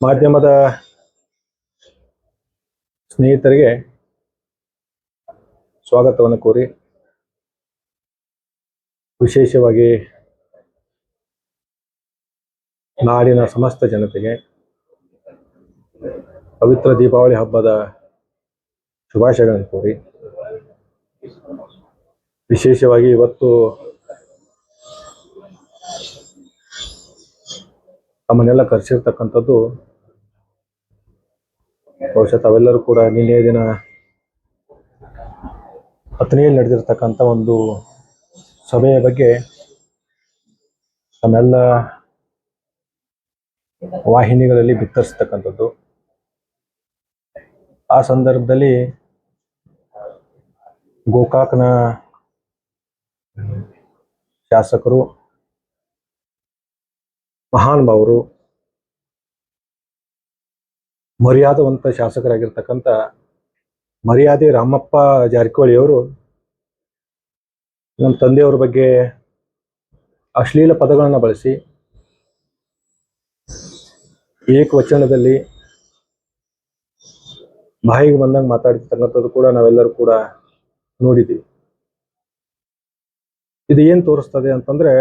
ಮಾಧ್ಯಮದ ಸ್ನೇಹಿತರಿಗೆ ಸ್ವಾಗತವನ್ನು ಕೋರಿ ವಿಶೇಷವಾಗಿ ನಾಡಿನ ಸಮಸ್ತ ಜನತೆಗೆ ಪವಿತ್ರ ದೀಪಾವಳಿ ಹಬ್ಬದ ಶುಭಾಶಯಗಳನ್ನು ಕೋರಿ ವಿಶೇಷವಾಗಿ ಇವತ್ತು ತಮ್ಮನ್ನೆಲ್ಲ ಕರೆಸಿರ್ತಕ್ಕಂಥದ್ದು ಬಹುಶಃ ತಾವೆಲ್ಲರೂ ಕೂಡ ನಿನ್ನೆ ದಿನ ಹತ್ತನೆಯಲ್ಲಿ ನಡೆದಿರ್ತಕ್ಕಂಥ ಒಂದು ಸಭೆಯ ಬಗ್ಗೆ ತಮ್ಮೆಲ್ಲ ವಾಹಿನಿಗಳಲ್ಲಿ ಬಿತ್ತರಿಸ್ತಕ್ಕಂಥದ್ದು. ಆ ಸಂದರ್ಭದಲ್ಲಿ ಗೋಕಾಕ್ನ ಶಾಸಕರು ಮಹಾನುಭಾವರು ಮರ್ಯಾದವಂತ ಶಾಸಕರಾಗಿರ್ತಕ್ಕಂಥ ಮರ್ಯಾದೆ ರಾಮಪ್ಪ ಜಾರಕಿಹೊಳಿಯವರು ನಮ್ಮ ತಂದೆಯವರ ಬಗ್ಗೆ ಅಶ್ಲೀಲ ಪದಗಳನ್ನು ಬಳಸಿ ಏಕವಚನದಲ್ಲಿ ಬಾಯಿಗೆ ಬಂದಂಗೆ ಮಾತಾಡ್ತಕ್ಕಂಥದ್ದು ಕೂಡ ನಾವೆಲ್ಲರೂ ಕೂಡ ನೋಡಿದ್ದೀವಿ. ಇದು ಏನು ತೋರಿಸ್ತದೆ ಅಂತಂದ್ರೆ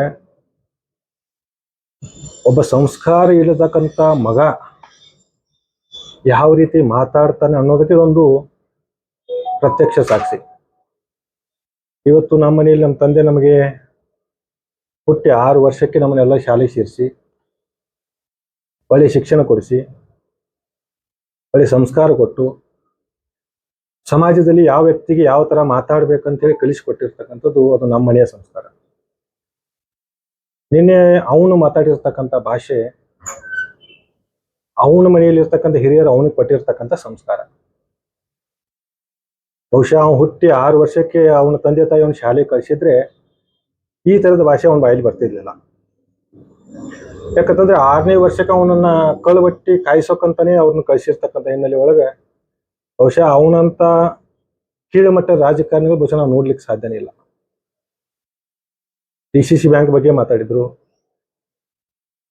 ಒಬ್ಬ ಸಂಸ್ಕಾರ ಇಲ್ಲತಕ್ಕಂಥ ಮಗ ಯಾವ ರೀತಿ ಮಾತಾಡ್ತಾನೆ ಅನ್ನೋದಕ್ಕೆ ಒಂದು ಪ್ರತ್ಯಕ್ಷ ಸಾಕ್ಷಿ. ಇವತ್ತು ನಮ್ಮ ಮನೆಯಲ್ಲಿ ನಮ್ಮ ತಂದೆ ನಮಗೆ ಹುಟ್ಟಿ ಆರು ವರ್ಷಕ್ಕೆ ನಮ್ಮನ್ನೆಲ್ಲ ಶಾಲೆ ಸೇರಿಸಿ, ಒಳ್ಳೆ ಶಿಕ್ಷಣ ಕೊಡಿಸಿ, ಒಳ್ಳೆ ಸಂಸ್ಕಾರ ಕೊಟ್ಟು, ಸಮಾಜದಲ್ಲಿ ಯಾವ ವ್ಯಕ್ತಿಗೆ ಯಾವ ತರ ಮಾತಾಡ್ಬೇಕಂತೇಳಿ ಕಲಿಸಿಕೊಟ್ಟಿರ್ತಕ್ಕಂಥದ್ದು ಅದು ನಮ್ಮ ಮನೆಯ ಸಂಸ್ಕಾರ. ನಿನ್ನೆ ಅವನು ಮಾತಾಡಿರ್ತಕ್ಕಂಥ ಭಾಷೆ, ಅವನ ಮನೆಯಲ್ಲಿ ಇರ್ತಕ್ಕಂಥ ಹಿರಿಯರು ಅವನಿಗೆ ಕೊಟ್ಟಿರ್ತಕ್ಕಂಥ ಸಂಸ್ಕಾರ. ಬಹುಶಃ ಅವನು ಹುಟ್ಟಿ ಆರು ವರ್ಷಕ್ಕೆ ಅವನ ತಂದೆ ತಾಯಿ ಅವನ ಶಾಲೆಗೆ ಕಳಿಸಿದ್ರೆ ಈ ತರದ ಭಾಷೆ ಅವನ ಬಾಯಲ್ಲಿ ಬರ್ತಿರ್ಲಿಲ್ಲ. ಯಾಕಂತಂದ್ರೆ ಆರನೇ ವರ್ಷಕ್ಕೆ ಅವನನ್ನ ಕಳುಬಟ್ಟಿ ಕಾಯಿಸೋಕಂತಾನೆ ಅವ್ರನ್ನ ಕಳಿಸಿರ್ತಕ್ಕಂಥ ಹಿನ್ನೆಲೆ ಒಳಗೆ ಬಹುಶಃ ಅವನಂತ ಕೀಳುಮಟ್ಟದ ರಾಜಕಾರಣಿಗಳು ಬಹುಶಃ ನಾವು ನೋಡ್ಲಿಕ್ಕೆ ಸಾಧ್ಯನೇ ಇಲ್ಲ. ಡಿ ಬ್ಯಾಂಕ್ ಬಗ್ಗೆ ಮಾತಾಡಿದ್ರು.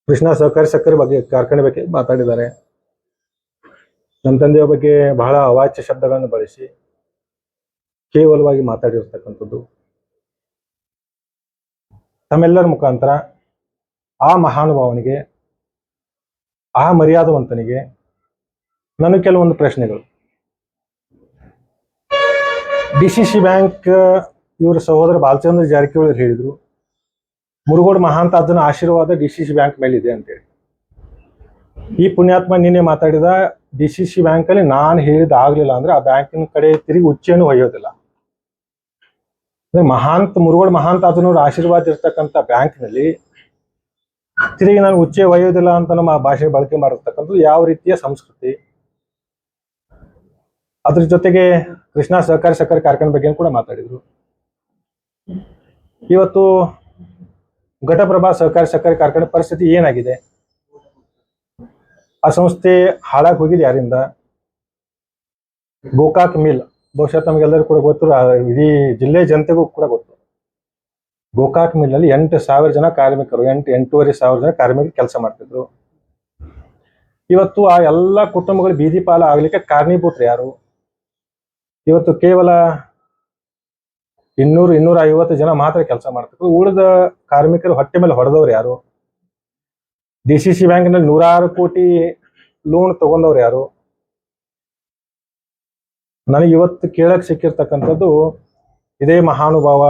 ಕೃಷ್ಣ ಸಹಕಾರಿ ಸಕ್ಕರೆ ಬಗ್ಗೆ ಕಾರ್ಖಾನೆ ಬಗ್ಗೆ ಮಾತಾಡಿದ್ದಾರೆ. ನಮ್ಮ ತಂದೆಯ ಬಗ್ಗೆ ಬಹಳ ಅವಾಚ್ಯ ಶಬ್ದಗಳನ್ನು ಬಳಸಿ ಕೇವಲವಾಗಿ ಮಾತಾಡಿರ್ತಕ್ಕಂಥದ್ದು. ತಮ್ಮೆಲ್ಲರ ಮುಖಾಂತರ ಆ ಮಹಾನುಭಾವನಿಗೆ, ಆ ಮರ್ಯಾದವಂತನಿಗೆ ನನಗೆ ಕೆಲವೊಂದು ಪ್ರಶ್ನೆಗಳು. ಡಿ ಸಿ ಸಿ ಬ್ಯಾಂಕ್ ಇವರ ಸಹೋದರ ಬಾಲಚಂದ್ರ ಜಾರಕಿಹೊಳಿ ಹೇಳಿದ್ರು. ಮುರುಗೋಡು ಮಹಾಂತ ಅದನ್ನ ಆಶೀರ್ವಾದ ಡಿ ಸಿ ಸಿ ಬ್ಯಾಂಕ್ ಮೇಲಿದೆ ಅಂತೇಳಿ. ಈ ಪುಣ್ಯಾತ್ಮ ನಿನ್ನೆ ಮಾತಾಡಿದ ಡಿ ಸಿ ಸಿ ಬ್ಯಾಂಕ್ ಅಲ್ಲಿ ನಾನು ಹೇಳಿದ ಆಗ್ಲಿಲ್ಲ ಅಂದ್ರೆ ಆ ಬ್ಯಾಂಕಿನ ಕಡೆ ತಿರುಗಿ ಉಚ್ಚೇನು ಒಯ್ಯೋದಿಲ್ಲ. ಮಹಾಂತ, ಮುರುಗೋಡು ಮಹಾಂತ ಆಶೀರ್ವಾದ ಇರ್ತಕ್ಕಂಥ ಬ್ಯಾಂಕ್ನಲ್ಲಿ ತಿರುಗಿ ನಾನು ಉಚ್ಚೆ ಒಯ್ಯೋದಿಲ್ಲ ಅಂತ ನಮ್ಮ ಭಾಷೆ ಬಳಕೆ ಮಾಡಿರ್ತಕ್ಕಂಥದ್ದು ಯಾವ ರೀತಿಯ ಸಂಸ್ಕೃತಿ? ಅದ್ರ ಜೊತೆಗೆ ಕೃಷ್ಣ ಸಹಕಾರಿ ಸಹಕಾರಿ ಕಾರ್ಖಾನೆ ಬಗ್ಗೆ ಕೂಡ ಮಾತಾಡಿದ್ರು. ಇವತ್ತು ಘಟಪ್ರಭಾ ಸಹಕಾರಿ ಸಕ್ಕರೆ ಕಾರ್ಖಾನೆ ಪರಿಸ್ಥಿತಿ ಏನಾಗಿದೆ? ಆ ಸಂಸ್ಥೆ ಹಾಳಾಗಿ ಹೋಗಿದೆ ಯಾರಿಂದ? ಗೋಕಾಕ್ ಮಿಲ್. ಬಹುಶಃ ತಮಗೆಲ್ಲರೂ ಕೂಡ ಗೊತ್ತು ಇಡೀ ಜಿಲ್ಲೆ ಜನತೆಗೂ ಕೂಡ ಗೊತ್ತು. ಗೋಕಾಕ್ ಮಿಲ್ನಲ್ಲಿ ಎಂಟು ಸಾವಿರ ಜನ ಕಾರ್ಮಿಕರು, ಎಂಟು, ಎಂಟೂವರೆ ಸಾವಿರ ಜನ ಕಾರ್ಮಿಕರು ಕೆಲಸ ಮಾಡ್ತಿದ್ರು. ಇವತ್ತು ಆ ಎಲ್ಲ ಕುಟುಂಬಗಳು ಬೀದಿ ಪಾಲ ಆಗ್ಲಿಕ್ಕೆ ಕಾರಣೀಭೂತರು ಯಾರು? ಇವತ್ತು ಕೇವಲ ಇನ್ನೂರು ಇನ್ನೂರ ಐವತ್ತು ಜನ ಮಾತ್ರ ಕೆಲಸ ಮಾಡ್ತಿದ್ರು. ಉಳಿದ ಕಾರ್ಮಿಕರು ಹೊಟ್ಟೆ ಮೇಲೆ ಹೊಡೆದವ್ರು ಯಾರು? ಡಿ ಸಿ ಸಿ ಬ್ಯಾಂಕ್ನಲ್ಲಿ ನೂರಾರು ಕೋಟಿ ಲೋನ್ ತಗೊಂಡವ್ರು ಯಾರು? ನನಗೆ ಇವತ್ತು ಕೇಳಕ್ ಸಿಕ್ಕಿರ್ತಕ್ಕಂಥದ್ದು ಇದೇ ಮಹಾನುಭಾವ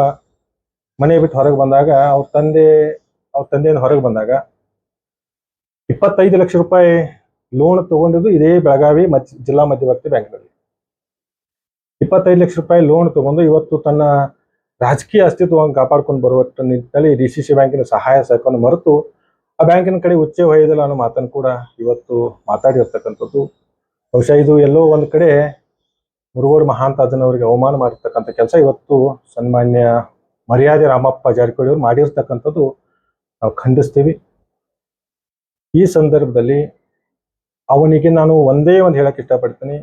ಮನೆ ಬಿಟ್ಟು ಹೊರಗೆ ಬಂದಾಗ, ಅವ್ರ ತಂದೆ, ಅವ್ರ ತಂದೆಯಿಂದ ಹೊರಗೆ ಬಂದಾಗ ಇಪ್ಪತ್ತೈದು ಲಕ್ಷ ರೂಪಾಯಿ ಲೋನ್ ತಗೊಂಡಿದ್ದು ಇದೇ ಬೆಳಗಾವಿ ಮಧ್ಯ, ಜಿಲ್ಲಾ ಮಧ್ಯವರ್ತಿ ಬ್ಯಾಂಕ್ನಲ್ಲಿ ಇಪ್ಪತ್ತೈದು ಲಕ್ಷ ರೂಪಾಯಿ ಲೋನ್ ತಗೊಂಡು ಇವತ್ತು ತನ್ನ ರಾಜಕೀಯ ಅಸ್ತಿತ್ವವನ್ನು ಕಾಪಾಡ್ಕೊಂಡು ಬರುವ ನಿಟ್ಟಿನಲ್ಲಿ ಡಿ ಸಿ ಸಿ ಬ್ಯಾಂಕಿನ ಸಹಾಯ ಸಹಕಾರವನ್ನು ಮರೆತು ಆ ಬ್ಯಾಂಕಿನ ಕಡೆ ಉಚ್ಚೆ ಹೊಯ್ಯದಿಲ್ಲ ಅನ್ನೋ ಮಾತನ್ನು ಕೂಡ ಇವತ್ತು ಮಾತಾಡಿರ್ತಕ್ಕಂಥದ್ದು. ಬಹುಶಃ ಇದು ಎಲ್ಲೋ ಒಂದು ಕಡೆ ಮುರುಗೋಡು ಮಹಾಂತ ಅದನ್ನವರಿಗೆ ಅವಮಾನ ಮಾಡಿರ್ತಕ್ಕಂಥ ಕೆಲಸ. ಇವತ್ತು ಸನ್ಮಾನ್ಯ ಮರ್ಯಾದೆ ರಾಮಪ್ಪ ಜಾರಕಿಹೊಳಿ ಅವರು ಮಾಡಿರ್ತಕ್ಕಂಥದ್ದು ನಾವು ಖಂಡಿಸ್ತೀವಿ. ಈ ಸಂದರ್ಭದಲ್ಲಿ ಅವನಿಗೆ ನಾನು ಒಂದೇ ಒಂದು ಹೇಳಕ್ಕೆ ಇಷ್ಟಪಡ್ತೀನಿ.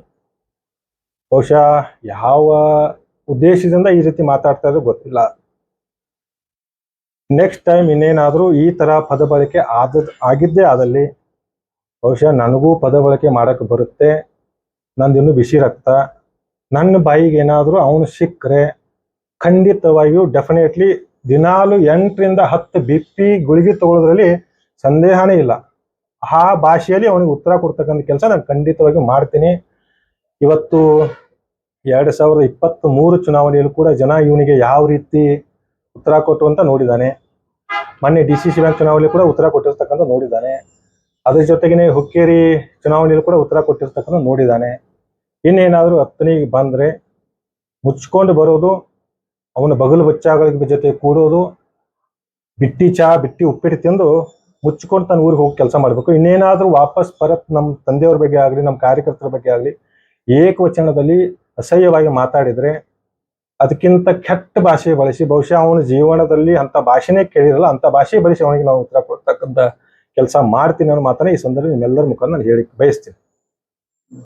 ಬಹುಶಃ ಯಾವ ಉದ್ದೇಶದಿಂದ ಈ ರೀತಿ ಮಾತಾಡ್ತಾ ಗೊತ್ತಿಲ್ಲ. ನೆಕ್ಸ್ಟ್ ಟೈಮ್ ಇನ್ನೇನಾದರೂ ಈ ತರ ಪದ ಬಳಕೆ ಆದ, ಆಗಿದ್ದೇ ಆದಲ್ಲಿ ಬಹುಶಃ ನನಗೂ ಪದ ಬಳಕೆ ಮಾಡಕ್ಕೆ ಬರುತ್ತೆ. ನಂದಿನ್ನು ಬಿಸಿ ರಕ್ತ. ನನ್ನ ಬಾಯಿಗೆ ಏನಾದರೂ ಅವನು ಸಿಕ್ಕರೆ ಖಂಡಿತವಾಗಿಯೂ ಡೆಫಿನೆಟ್ಲಿ ದಿನಾಲು ಎಂಟರಿಂದ ಹತ್ತು ಬಿ ಪಿ ಗುಳಿಗೆ ತಗೊಳ್ಳೋದ್ರಲ್ಲಿ ಸಂದೇಹನೇ ಇಲ್ಲ. ಆ ಭಾಷೆಯಲ್ಲಿ ಅವನಿಗೆ ಉತ್ತರ ಕೊಡ್ತಕ್ಕಂಥ ಕೆಲಸ ನಾನು ಖಂಡಿತವಾಗಿ ಮಾಡ್ತೀನಿ. ಇವತ್ತು ಎರಡು ಸಾವಿರದ ಇಪ್ಪತ್ತ್ ಮೂರು ಚುನಾವಣೆಯಲ್ಲೂ ಕೂಡ ಜನ ಇವನಿಗೆ ಯಾವ ರೀತಿ ಉತ್ತರ ಕೊಟ್ಟು ಅಂತ ನೋಡಿದ್ದಾನೆ. ಮೊನ್ನೆ ಡಿ ಸಿ ಸಿ ಬ್ಯಾಂಕ್ ಚುನಾವಣೆಯಲ್ಲಿ ಕೂಡ ಉತ್ತರ ಕೊಟ್ಟಿರ್ತಕ್ಕಂಥ ನೋಡಿದ್ದಾನೆ. ಅದ್ರ ಜೊತೆಗೇನೆ ಹುಕ್ಕೇರಿ ಚುನಾವಣೆಯಲ್ಲೂ ಕೂಡ ಉತ್ತರ ಕೊಟ್ಟಿರ್ತಕ್ಕಂಥ ನೋಡಿದ್ದಾನೆ. ಇನ್ನೇನಾದರೂ ಹತ್ತನಿಗೆ ಬಂದರೆ ಮುಚ್ಕೊಂಡು ಬರೋದು, ಅವನ ಬಗಲು ಬಚ್ಚಾಗಳ ಜೊತೆ ಕೂಡೋದು, ಬಿಟ್ಟಿ ಚಾ, ಬಿಟ್ಟಿ ಉಪ್ಪಿಟ್ಟು ತಿಂದು ಮುಚ್ಕೊಂಡು ತನ್ನ ಊರಿಗೆ ಹೋಗಿ ಕೆಲಸ ಮಾಡಬೇಕು. ಇನ್ನೇನಾದರೂ ವಾಪಸ್ ಪರತ್ ನಮ್ಮ ತಂದೆಯವ್ರ ಬಗ್ಗೆ ಆಗಲಿ ನಮ್ಮ ಕಾರ್ಯಕರ್ತರ ಬಗ್ಗೆ ಆಗಲಿ, ಏಕವಚನದಲ್ಲಿ ಅಸಹ್ಯವಾಗಿ ಮಾತಾಡಿದರೆ ಅದಕ್ಕಿಂತ ಕೆಟ್ಟ ಭಾಷೆ ಬಳಸಿ, ಬಹುಶಃ ಅವನ ಜೀವನದಲ್ಲಿ ಅಂತ ಭಾಷೆನೇ ಕೇಳಿರಲ್ಲ ಅಂತ ಭಾಷೆ ಬಳಸಿ ಅವನಿಗೆ ನಾವು ಉತ್ತರ ಕೊಡ್ತಕ್ಕಂಥ ಕೆಲಸ ಮಾಡ್ತೀನಿ ಅನ್ನೋ ಮಾತನ್ನ ಈ ಸಂದರ್ಭ ನಿಮ್ಮೆಲ್ಲರ ಮುಖಾಂತರ ನಾನು ಹೇಳಿ ಬಯಸ್ತೀನಿ.